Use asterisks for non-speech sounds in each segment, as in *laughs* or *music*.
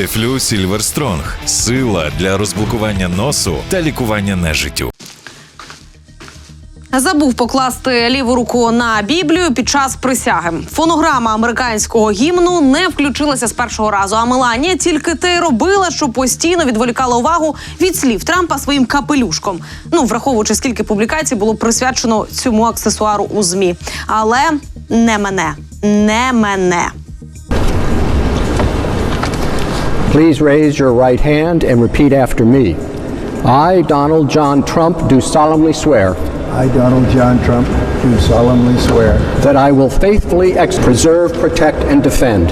Дефлю Сільверстронг сила для розблокування носу та лікування нежиттю. Забув покласти ліву руку на Біблію під час присяги. Фонограма американського гімну не включилася з першого разу. А Меланія тільки те й робила, що постійно відволікала увагу від слів Трампа своїм капелюшком. Ну враховуючи скільки публікацій було присвячено цьому аксесуару у змі. Але не мене, не мене. Please raise your right hand and repeat after me. I, Donald John Trump, do solemnly swear I, Donald John Trump, do solemnly swear that I will faithfully ex- preserve, protect, and defend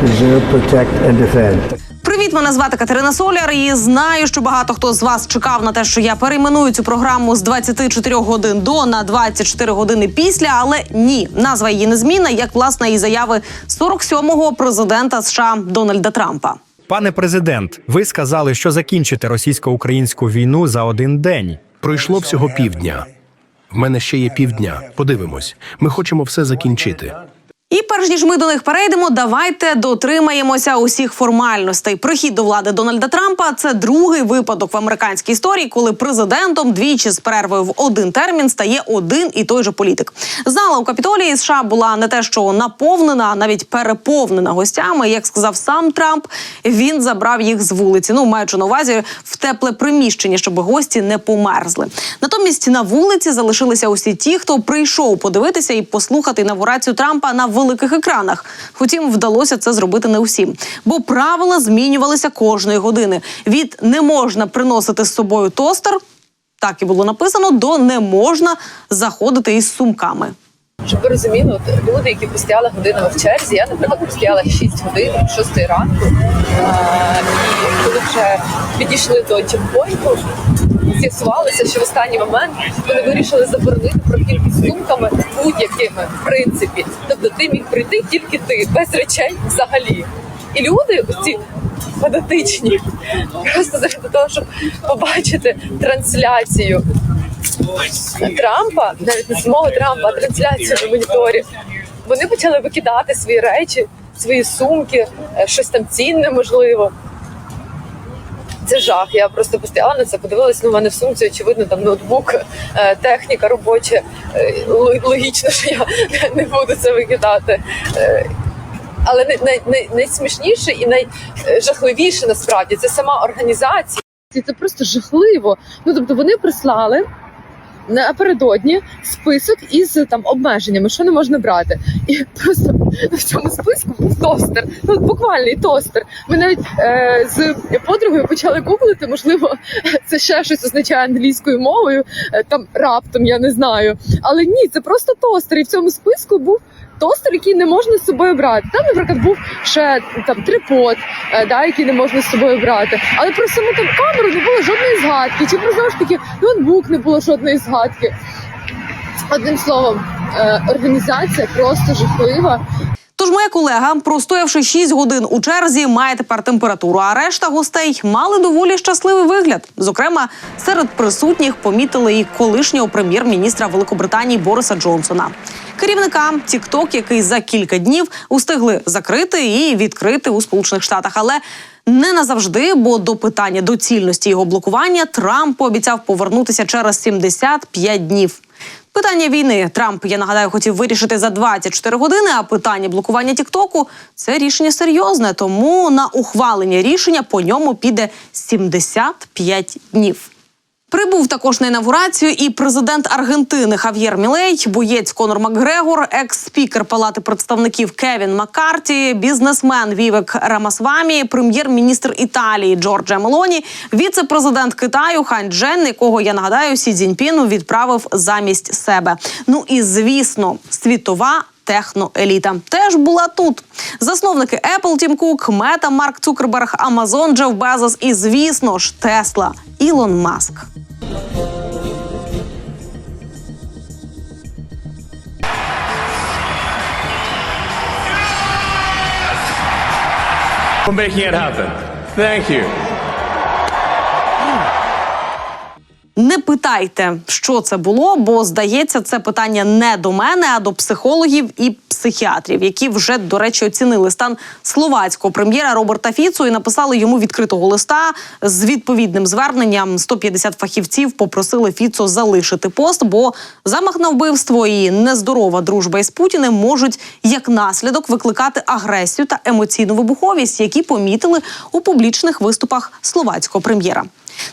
preserve, protect, and defend Привіт, мене звати Катерина Соляр. І знаю, що багато хто з вас чекав на те, що я перейменую цю програму з 24 годин до на 24 години після. Але ні, назва її незмінна, як власне і заяви 47-го президента США Дональда Трампа. Пане президент, ви сказали, що закінчите російсько-українську війну за один день. Пройшло всього півдня. В мене ще є півдня. Подивимось. Ми хочемо все закінчити. І перш ніж ми до них перейдемо, давайте дотримаємося усіх формальностей. Прихід до влади Дональда Трампа це другий випадок в американській історії, коли президентом двічі з перервою в один термін стає один і той же політик. Зала у Капітолії США була не те, що наповнена, а навіть переповнена гостями. Як сказав сам Трамп, він забрав їх з вулиці. Ну маючи на увазі в тепле приміщення, щоб гості не померзли. Натомість на вулиці залишилися усі ті, хто прийшов подивитися і послухати інавгурацію Трампа на великих екранах. Втім, вдалося це зробити не усім, бо правила змінювалися кожної години. Від не можна приносити з собою тостер. Так і було написано до не можна заходити із сумками. Щоб ви розуміли, от люди, які постояли годинами в черзі, я, наприклад, постояла 6 годин, 6 ранку. І коли вже підійшли до чекпоінту, з'ясувалося, що в останній момент вони вирішили заборонити прохідки з сумками будь-якими, в принципі. Тобто ти міг прийти тільки ти, без речей взагалі. І люди, ці фанатичні, *laughs* просто заради того, щоб побачити трансляцію Трампа, навіть не самого Трампа, а трансляцію на моніторі. Вони почали викидати свої речі, свої сумки, е, щось там цінне, можливо. Це жах. Я просто постояла на це, подивилась, ну, в мене в сумці, очевидно, там ноутбук, е, техніка робоча. Е, Логічно, що я не буду це викидати. Але най- най- най- найсмішніше і найжахливіше насправді це сама організація. Це просто жахливо. Ну тобто вони прислали напередодні список із там обмеженнями, що не можна брати. І просто в цьому списку був тостер. Ну буквальний тостер. Ми навіть е, з подругою почали гуглити. Можливо, це ще щось означає англійською мовою. е, там раптом я не знаю. Але ні, це просто тостер. І в цьому списку був. Тостер, який не можна з собою брати. Там, наприклад, був ще там трипод, е, да, який не можна з собою брати. Але про саму там камеру не було жодної згадки. Чи про знову ж таки ноутбук не було жодної згадки. Одним словом, е, організація просто жахлива. Тож моя колега, простоявши 6 годин у черзі, має тепер температуру. А решта гостей мали доволі щасливий вигляд. Зокрема, серед присутніх помітили і колишнього прем'єр-міністра Великобританії Бориса Джонсона. Керівника TikTok, який за кілька днів устигли закрити і відкрити у Сполучених Штатах, але не назавжди, бо до питання доцільності його блокування Трамп пообіцяв повернутися через 75 днів. Питання війни Трамп, я нагадаю, хотів вирішити за 24 години. А питання блокування Тіктоку це рішення серйозне. Тому на ухвалення рішення по ньому піде 75 днів. Прибув також на інавгурацію і президент Аргентини Хав'єр Мілей, боєць Конор Макгрегор, екс-спікер Палати представників Кевін Маккарті, бізнесмен Вівек Рамасвамі, прем'єр-міністр Італії Джорджа Мелоні, віце-президент Китаю Хань Джен, якого я нагадаю, Сі Цзіньпін відправив замість себе. Ну і звісно, світова. Техноеліта теж була тут. Засновники Apple Тім Кук, Мета Марк Цукерберг, Amazon Джеф Безос і, звісно ж, Тесла Ілон Маск. for making it happen. Thank you. Не питайте, що це було, бо здається, це питання не до мене, а до психологів і психіатрів, які вже, до речі, оцінили стан словацького прем'єра Роберта Фіцу і написали йому відкритого листа з відповідним зверненням. 150 фахівців попросили Фіцо залишити пост, бо замах на вбивство і нездорова дружба із Путіним можуть як наслідок викликати агресію та емоційну вибуховість, які помітили у публічних виступах словацького прем'єра.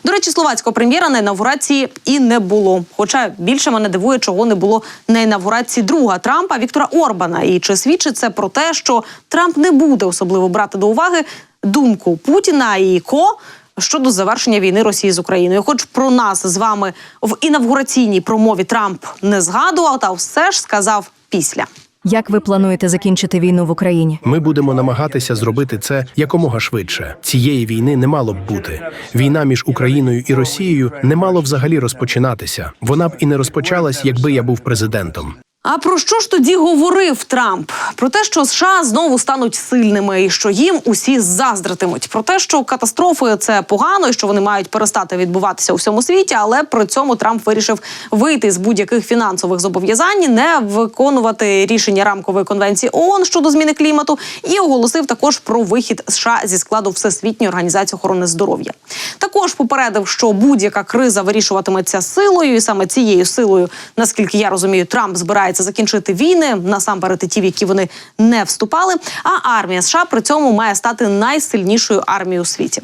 До речі, словацького прем'єра на інавгурації і не було. Хоча більше мене дивує, чого не було на інавгурації друга Трампа Віктора Орбана. І чи свідчить це про те, що Трамп не буде особливо брати до уваги думку Путіна і ко щодо завершення війни Росії з Україною? Хоч про нас з вами в інавгураційній промові Трамп не згадував, та все ж сказав після. Як ви плануєте закінчити війну в Україні? Ми будемо намагатися зробити це якомога швидше. Цієї війни не мало б бути. Війна між Україною і Росією не мало взагалі розпочинатися. Вона б і не розпочалась, якби я був президентом. А про що ж тоді говорив Трамп? Про те, що США знову стануть сильними, і що їм усі заздритимуть. Про те, що катастрофи це погано, і що вони мають перестати відбуватися у всьому світі. Але при цьому Трамп вирішив вийти з будь-яких фінансових зобов'язань, не виконувати рішення рамкової конвенції ООН щодо зміни клімату, і оголосив також про вихід США зі складу Всесвітньої організації охорони здоров'я. Також попередив, що будь-яка криза вирішуватиметься силою, і саме цією силою, наскільки я розумію, Трамп збирається закінчити війни насамперед і ті, в які вони не вступали. А армія США при цьому має стати найсильнішою армією у світі.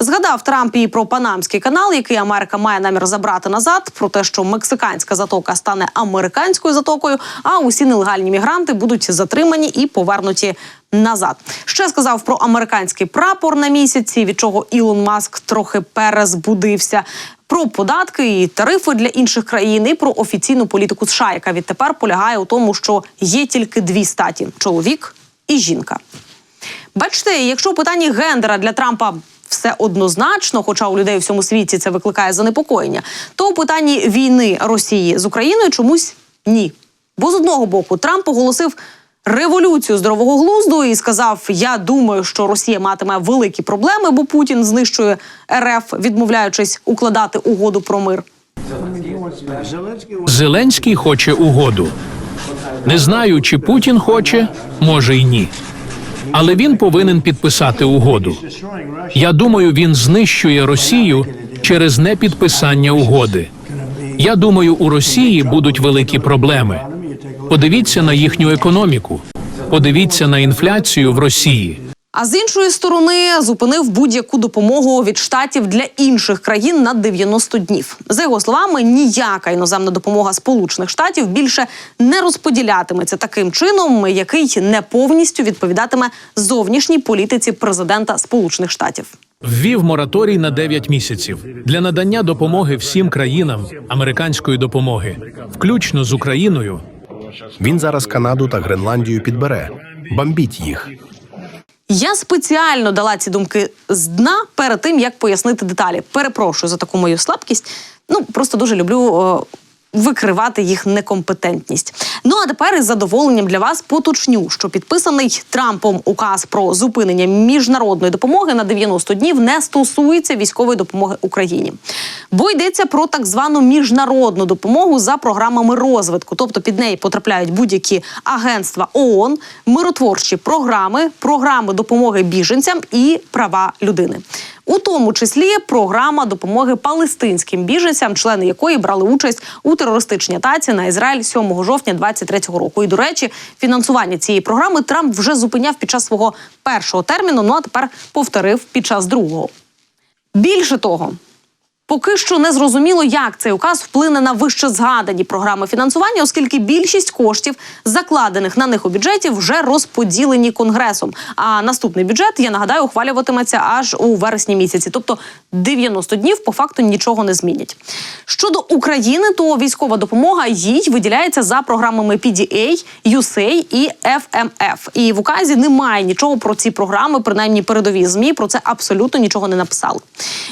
Згадав Трамп і про Панамський канал, який Америка має намір забрати назад, про те, що мексиканська затока стане американською затокою, а усі нелегальні мігранти будуть затримані і повернуті назад. Ще сказав про американський прапор на місяці, від чого Ілон Маск трохи перезбудився. Про податки і тарифи для інших країн, і про офіційну політику США, яка відтепер полягає у тому, що є тільки дві статі: чоловік і жінка. Бачите, якщо у питанні гендера для Трампа все однозначно, хоча у людей у всьому світі це викликає занепокоєння, то у питанні війни Росії з Україною чомусь ні. Бо з одного боку Трамп оголосив революцію здорового глузду і сказав: Я думаю, що Росія матиме великі проблеми, бо Путін знищує РФ, відмовляючись укладати угоду про мир. Зеленський хоче угоду. Не знаю, чи Путін хоче, може й ні. Але він повинен підписати угоду. Я думаю, він знищує Росію через непідписання угоди. Я думаю, у Росії будуть великі проблеми. Подивіться на їхню економіку. Подивіться на інфляцію в Росії. А з іншої сторони зупинив будь-яку допомогу від штатів для інших країн на 90 днів. За його словами, ніяка іноземна допомога Сполучених Штатів більше не розподілятиметься таким чином, який не повністю відповідатиме зовнішній політиці президента Сполучених Штатів. Ввів мораторій на 9 місяців для надання допомоги всім країнам американської допомоги, включно з Україною. Він зараз Канаду та Гренландію підбере. Бомбіть їх. Я спеціально дала ці думки з дна перед тим, як пояснити деталі. Перепрошую за таку мою слабкість. Ну просто дуже люблю. о, Викривати їх некомпетентність. Ну а тепер із задоволенням для вас поточню, що підписаний Трампом указ про зупинення міжнародної допомоги на 90 днів не стосується військової допомоги Україні, бо йдеться про так звану міжнародну допомогу за програмами розвитку, тобто під неї потрапляють будь-які агентства ООН, миротворчі програми, програми допомоги біженцям і права людини. У тому числі програма допомоги палестинським біженцям, члени якої брали участь у терористичній атаці на Ізраїль 7 жовтня 23-го року. І до речі, фінансування цієї програми Трамп вже зупиняв під час свого першого терміну. Ну а тепер повторив під час другого. Більше того. Поки що не зрозуміло, як цей указ вплине на вище згадані програми фінансування, оскільки більшість коштів, закладених на них у бюджеті, вже розподілені конгресом. А наступний бюджет, я нагадаю, ухвалюватиметься аж у вересні місяці, тобто 90 днів по факту нічого не змінять. Щодо України, то військова допомога їй виділяється за програмами PDA, USAID і FMF. І в указі немає нічого про ці програми, принаймні передові змі про це абсолютно нічого не написали.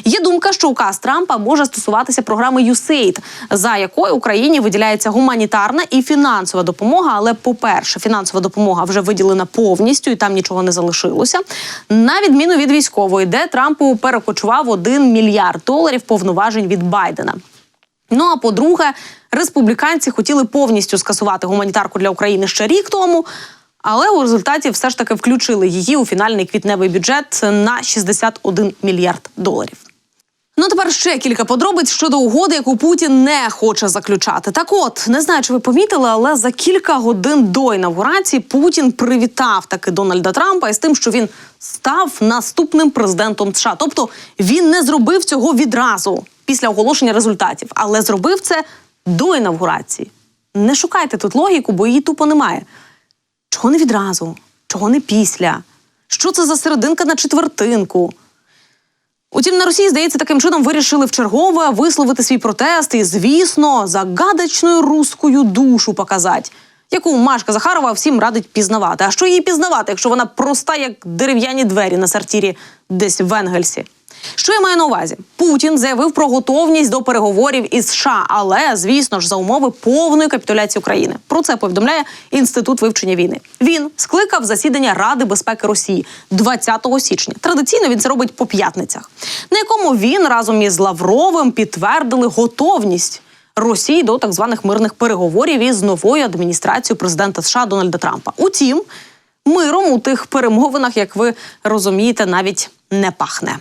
Є думка, що указ Трампа може стосуватися програми USAID, за якою Україні виділяється гуманітарна і фінансова допомога. Але, по-перше, фінансова допомога вже виділена повністю, і там нічого не залишилося. На відміну від військової, де Трампу перекочував 1 мільярд доларів повноважень від Байдена. Ну а по-друге, республіканці хотіли повністю скасувати гуманітарку для України ще рік тому. Але у результаті все ж таки включили її у фінальний квітневий бюджет на 61 мільярд доларів. Ну тепер ще кілька подробиць щодо угоди, яку Путін не хоче заключати. Так, от не знаю, чи ви помітили, але за кілька годин до інавгурації Путін привітав таки Дональда Трампа із тим, що він став наступним президентом США. Тобто він не зробив цього відразу після оголошення результатів, але зробив це до інавгурації. Не шукайте тут логіку, бо її тупо немає. Чого не відразу? Чого не після? Що це за серединка на четвертинку? Утім, на Росії, здається, таким чином вирішили вчергове висловити свій протест і, звісно, загадочною руською душу показати, яку Машка Захарова всім радить пізнавати. А що її пізнавати, якщо вона проста, як дерев'яні двері на сартірі, десь в Енгельсі? Що я маю на увазі? Путін заявив про готовність до переговорів із США, але звісно ж за умови повної капітуляції України. Про це повідомляє інститут вивчення війни. Він скликав засідання Ради безпеки Росії 20 січня. Традиційно він це робить по п'ятницях, на якому він разом із Лавровим підтвердили готовність. Росії до так званих мирних переговорів із новою адміністрацією президента США Дональда Трампа. Утім, миром у тих перемовинах, як ви розумієте, навіть не пахне.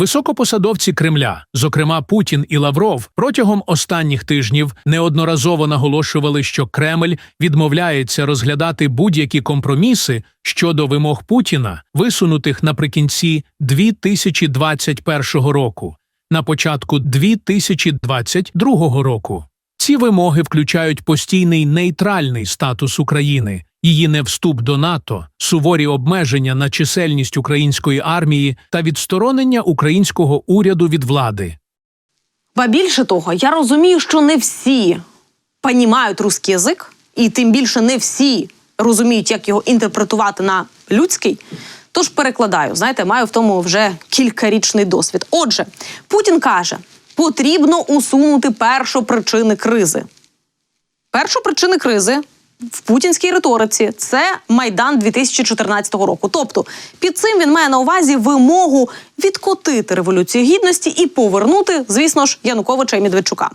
Високопосадовці Кремля, зокрема Путін і Лавров, протягом останніх тижнів неодноразово наголошували, що Кремль відмовляється розглядати будь-які компроміси щодо вимог Путіна, висунутих наприкінці 2021 року, на початку 2022 року. Ці вимоги включають постійний нейтральний статус України, її невступ до НАТО, суворі обмеження на чисельність української армії та відсторонення українського уряду від влади. Ба більше того, я розумію, що не всі понімають русський язик, і тим більше не всі розуміють, як його інтерпретувати на людський. Тож перекладаю, знаєте, маю в тому вже кількарічний досвід. Отже, Путін каже, потрібно усунути першопричини кризи. Першопричини кризи в путінській риториці це майдан 2014 року. Тобто, під цим він має на увазі вимогу відкотити революцію гідності і повернути, звісно ж, Януковича і Медведчука.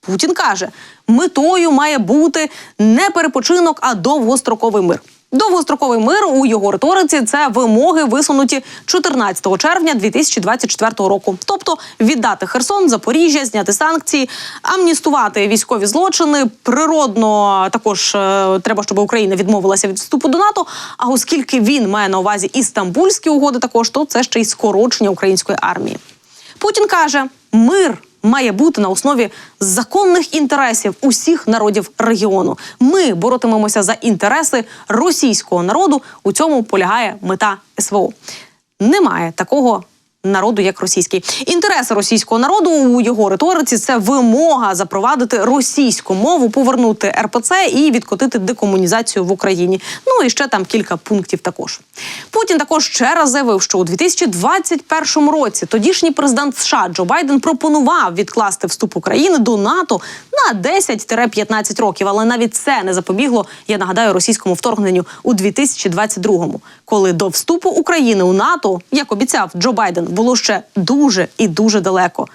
Путін каже, метою має бути не перепочинок, а довгостроковий мир. Довгостроковий мир у його риториці це вимоги, висунуті 14 червня 2024 року. Тобто віддати Херсон, Запоріжжя, зняти санкції, амністувати військові злочини. Природно також е, треба, щоб Україна відмовилася від вступу до НАТО. А оскільки він має на увазі істамбульські угоди, також то це ще й скорочення української армії. Путін каже: мир має бути на основі законних інтересів усіх народів регіону. Ми боротимемося за інтереси російського народу. У цьому полягає мета СВО. Немає такого. Народу як російський інтереси російського народу у його риториці це вимога запровадити російську мову, повернути РПЦ і відкотити декомунізацію в Україні. Ну і ще там кілька пунктів. Також Путін також ще раз заявив, що у 2021 році тодішній президент США Джо Байден пропонував відкласти вступ України до НАТО на 10-15 років, але навіть це не запобігло. Я нагадаю російському вторгненню у 2022-му, коли до вступу України у НАТО, як обіцяв Джо Байден, було ще дуже і дуже далеко.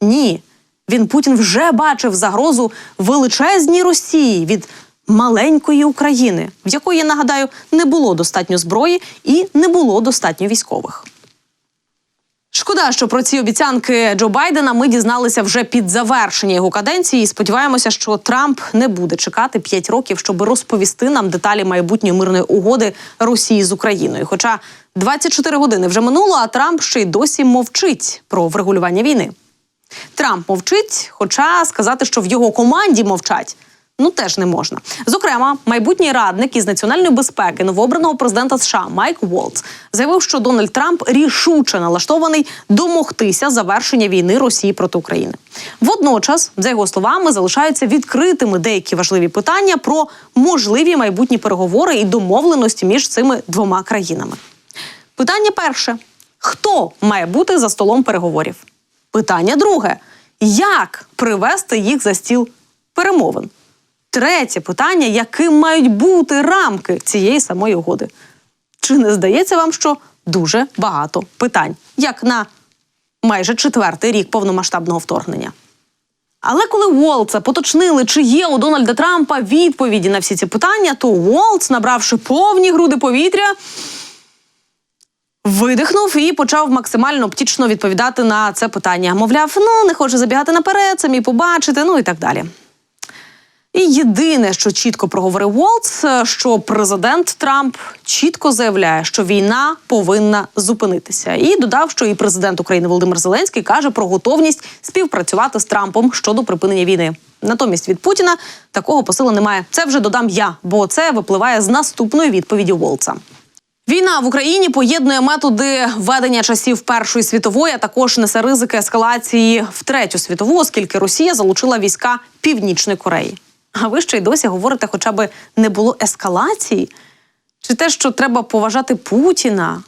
Ні, він Путін вже бачив загрозу величезній Росії від маленької України, в якої нагадаю не було достатньо зброї і не було достатньо військових. Шкода, що про ці обіцянки Джо Байдена ми дізналися вже під завершення його каденції. І сподіваємося, що Трамп не буде чекати 5 років, щоб розповісти нам деталі майбутньої мирної угоди Росії з Україною. Хоча 24 години вже минуло, а Трамп ще й досі мовчить про врегулювання війни. Трамп мовчить, хоча сказати, що в його команді мовчать. Ну теж не можна. Зокрема, майбутній радник із національної безпеки новообраного президента США Майк Волц заявив, що Дональд Трамп рішуче налаштований домогтися завершення війни Росії проти України. Водночас, за його словами, залишаються відкритими деякі важливі питання про можливі майбутні переговори і домовленості між цими двома країнами. Питання перше: хто має бути за столом переговорів? Питання друге: як привести їх за стіл перемовин? Третє питання: яким мають бути рамки цієї самої угоди? Чи не здається вам, що дуже багато питань, як на майже четвертий рік повномасштабного вторгнення. Але коли Уолтса поточнили, чи є у Дональда Трампа відповіді на всі ці питання, то Уолтс, набравши повні груди повітря, видихнув і почав максимально оптічно відповідати на це питання. Мовляв, ну не хочу забігати наперед, самі побачити, ну і так далі. І єдине, що чітко проговорив Уолтс, що президент Трамп чітко заявляє, що війна повинна зупинитися, і додав, що і президент України Володимир Зеленський каже про готовність співпрацювати з Трампом щодо припинення війни. Натомість від Путіна такого посила немає. Це вже додам я, бо це випливає з наступної відповіді Уолтса. Війна в Україні поєднує методи ведення часів Першої світової, а також несе ризики ескалації в третю світову, оскільки Росія залучила війська Північної Кореї. А ви ще й досі говорите, хоча б не було ескалації? Чи те, що треба поважати Путіна?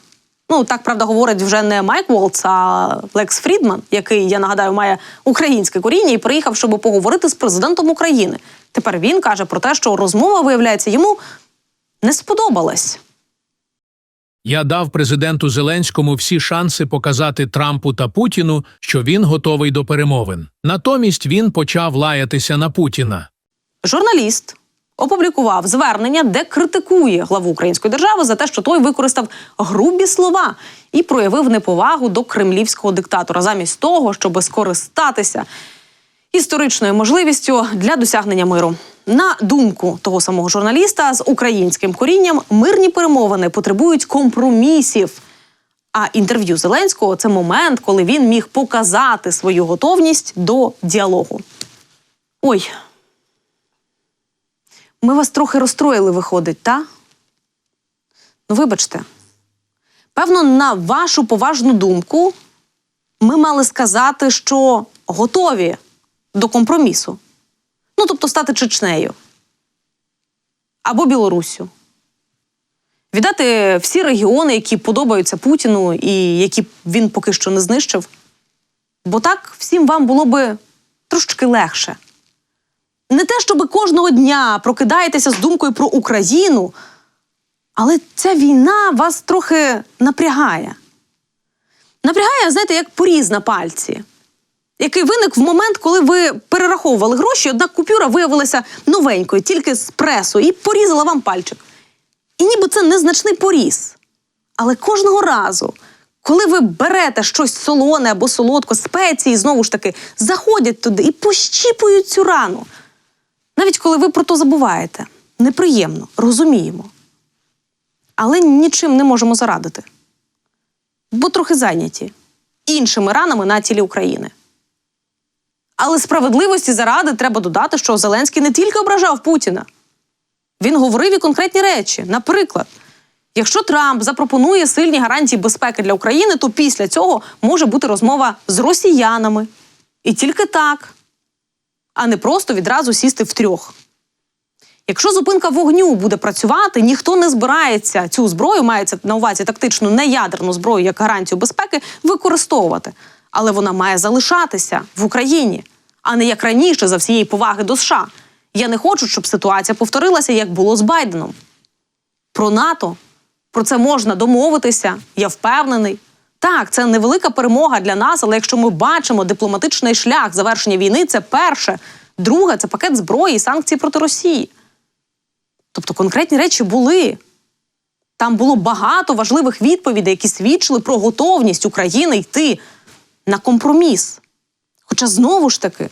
Ну так правда говорить вже не Майк Волц, а Лекс Фрідман, який я нагадаю має українське коріння і приїхав, щоб поговорити з президентом України. Тепер він каже про те, що розмова виявляється йому не сподобалась. Я дав президенту Зеленському всі шанси показати Трампу та Путіну, що він готовий до перемовин. Натомість він почав лаятися на Путіна. Журналіст опублікував звернення, де критикує главу української держави за те, що той використав грубі слова і проявив неповагу до кремлівського диктатора, замість того, щоб скористатися історичною можливістю для досягнення миру. На думку того самого журналіста з українським корінням, мирні перемовини потребують компромісів. А інтерв'ю Зеленського це момент, коли він міг показати свою готовність до діалогу. Ой, ми вас трохи розстроїли, виходить, та? Ну, вибачте. Певно, на вашу поважну думку, ми мали сказати, що готові до компромісу. Ну, тобто стати Чечнею або Білоруссю. Віддати всі регіони, які подобаються Путіну і які він поки що не знищив. Бо так всім вам було би трошки легше. Не те, щоб кожного дня прокидаєтеся з думкою про Україну, але ця війна вас трохи напрягає. Напрягає, знаєте, як поріз на пальці, який виник в момент, коли ви перераховували гроші, однак купюра виявилася новенькою, тільки з пресу, і порізала вам пальчик. І ніби це незначний поріз. Але кожного разу, коли ви берете щось солоне або солодко, спеції, знову ж таки, заходять туди і пощіпують цю рану. Навіть коли ви про то забуваєте. Неприємно, розуміємо. Але нічим не можемо зарадити. Бо трохи зайняті іншими ранами на тілі України. Але справедливості заради треба додати, що Зеленський не тільки ображав Путіна. Він говорив і конкретні речі. Наприклад, якщо Трамп запропонує сильні гарантії безпеки для України, то після цього може бути розмова з росіянами. І тільки так, а не просто відразу сісти втрьох. Якщо зупинка вогню буде працювати, ніхто не збирається цю зброю, мається на увазі тактичну неядерну зброю як гарантію безпеки, використовувати. Але вона має залишатися в Україні, а не як раніше за всієї поваги до США. Я не хочу, щоб ситуація повторилася, як було з Байденом. Про НАТО про це можна домовитися, я впевнений. Так, це невелика перемога для нас, але якщо ми бачимо дипломатичний шлях завершення війни, це перше. Друге це пакет зброї і санкцій проти Росії. Тобто конкретні речі були. Там було багато важливих відповідей, які свідчили про готовність України йти на компроміс. Хоча знову ж таки,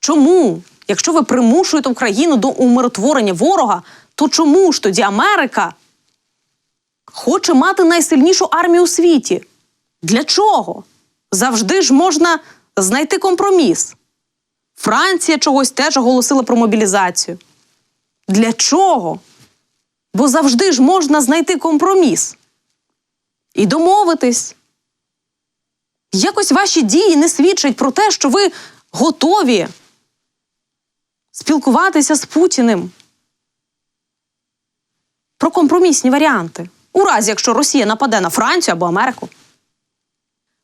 чому, якщо ви примушуєте Україну до умиротворення ворога, то чому ж тоді Америка хоче мати найсильнішу армію у світі? Для чого? Завжди ж можна знайти компроміс. Франція чогось теж оголосила про мобілізацію. Для чого? Бо завжди ж можна знайти компроміс і домовитись. Якось ваші дії не свідчать про те, що ви готові спілкуватися з Путіним. Про компромісні варіанти. У разі, якщо Росія нападе на Францію або Америку.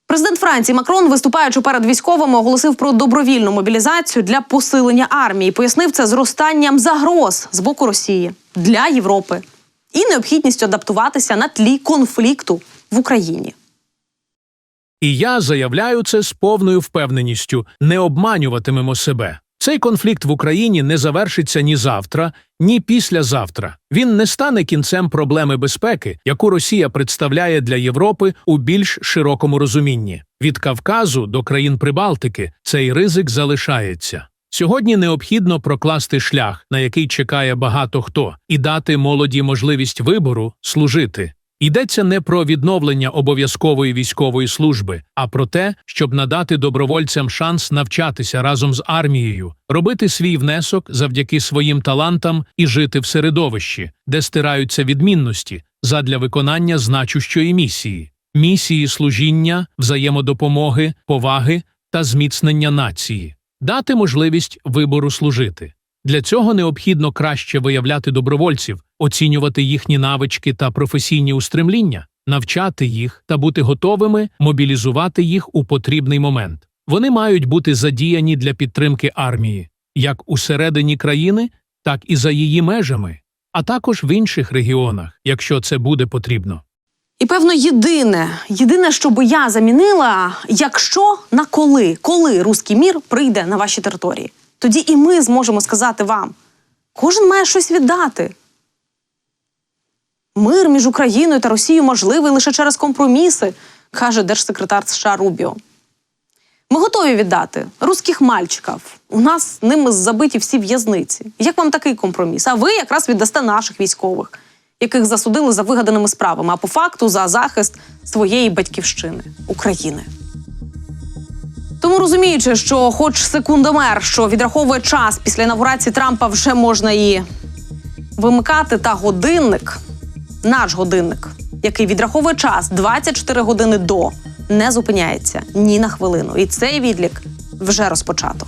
Президент Франції Макрон, виступаючи перед військовими, оголосив про добровільну мобілізацію для посилення армії. Пояснив це зростанням загроз з боку Росії для Європи і необхідністю адаптуватися на тлі конфлікту в Україні. І я заявляю це з повною впевненістю: не обманюватимемо себе. Цей конфлікт в Україні не завершиться ні завтра, ні післязавтра. Він не стане кінцем проблеми безпеки, яку Росія представляє для Європи у більш широкому розумінні. Від Кавказу до країн Прибалтики цей ризик залишається. Сьогодні необхідно прокласти шлях, на який чекає багато хто, і дати молоді можливість вибору служити. Йдеться не про відновлення обов'язкової військової служби, а про те, щоб надати добровольцям шанс навчатися разом з армією, робити свій внесок завдяки своїм талантам і жити в середовищі, де стираються відмінності задля виконання значущої місії, місії служіння, взаємодопомоги, поваги та зміцнення нації, дати можливість вибору служити. Для цього необхідно краще виявляти добровольців, оцінювати їхні навички та професійні устремління, навчати їх та бути готовими мобілізувати їх у потрібний момент. Вони мають бути задіяні для підтримки армії, як усередині країни, так і за її межами, а також в інших регіонах, якщо це буде потрібно. І певно, єдине, єдине, що би я замінила, якщо на коли, коли руський мір прийде на ваші території, тоді і ми зможемо сказати вам: кожен має щось віддати. Мир між Україною та Росією можливий лише через компроміси, каже держсекретар США Рубіо. Ми готові віддати руських мальчиків. У нас ними забиті всі в'язниці. Як вам такий компроміс? А ви якраз віддасте наших військових, яких засудили за вигаданими справами, а по факту за захист своєї батьківщини України. Тому розуміючи, що, хоч секундомер, що відраховує час після інаугурації Трампа, вже можна і вимикати, та годинник, наш годинник, який відраховує час 24 години до, не зупиняється ні на хвилину. І цей відлік вже розпочато.